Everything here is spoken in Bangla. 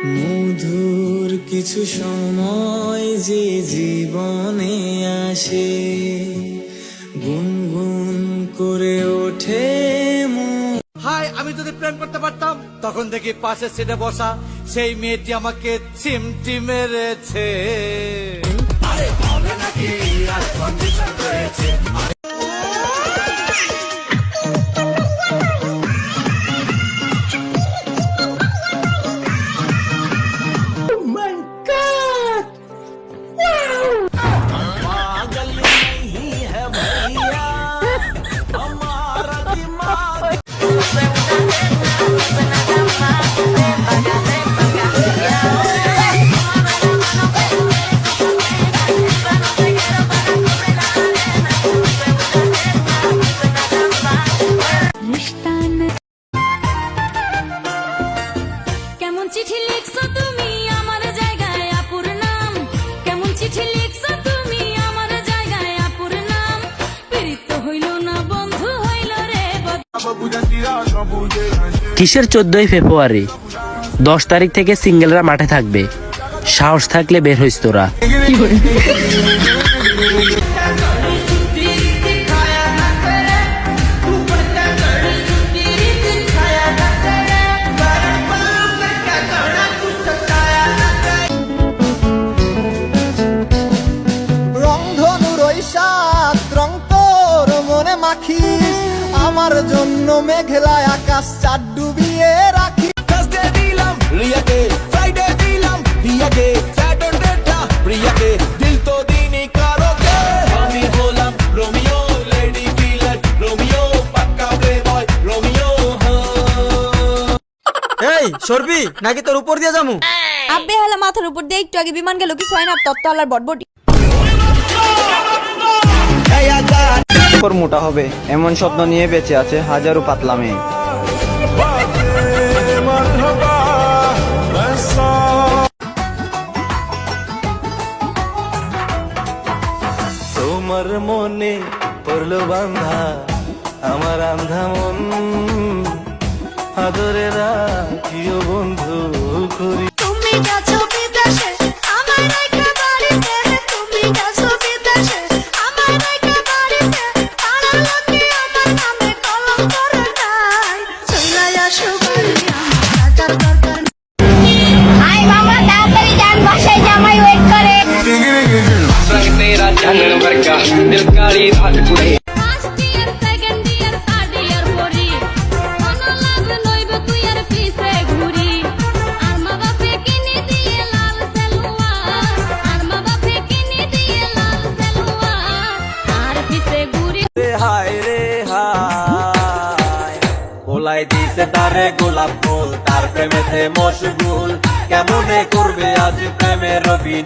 মধুর কিছু সময় যে জীবনে আসে গুনগুন করে ওঠে মন। হাই আমি যদি প্রেম করতে পারতাম তখন দেখি পাশের সিটে বসা সেই মেয়েটি আমাকে চিমটি মেরেছে। আরে নাকি? কিসের চোদ্দই ফেব্রুয়ারি? দশ তারিখ থেকে সিঙ্গেলরা মাঠে থাকবে। সাহস থাকলে বের হইস তোরা। আমার জন্য মেঘলা আকাশ চার ডুবিয়ে রাখি। থার্সডে দিলাম রিয়াকে ফ্রাইডে দিলাম দিয়াকে স্যাটারডেটা প্রিয়াকে দিল তো দিনই কারোকে। আমি হলাম রোমিও লেডি কিলার রোমিও পাক্কা প্লে বয় রোমিও হ্যাঁ। এই সরবি নাকি তোর উপর দিয়ে যামু আব্বে হালা মাথার উপর দিয়ে একটু আগে বিমান গেল কিছু হয় না তত্ত্ব আলার বটবটি। উপর মোটা হবে। এমন স্বপ্ন নিয়ে বেঁচে আছে হাজারো পাতলা মেয়ে। তোমার মনে পড়ল বান্ধা আমার আন্ধা মন। আদরে রাখিও বন্ধু করি লাল সেলুয়ার আর পিছে ঘুরি হায় রে হায় গোলাই দিছে তারে গোলাপ ফুল তার প্রেমেতে মশগুল কেমনে করবে আজ প্রেমের রবি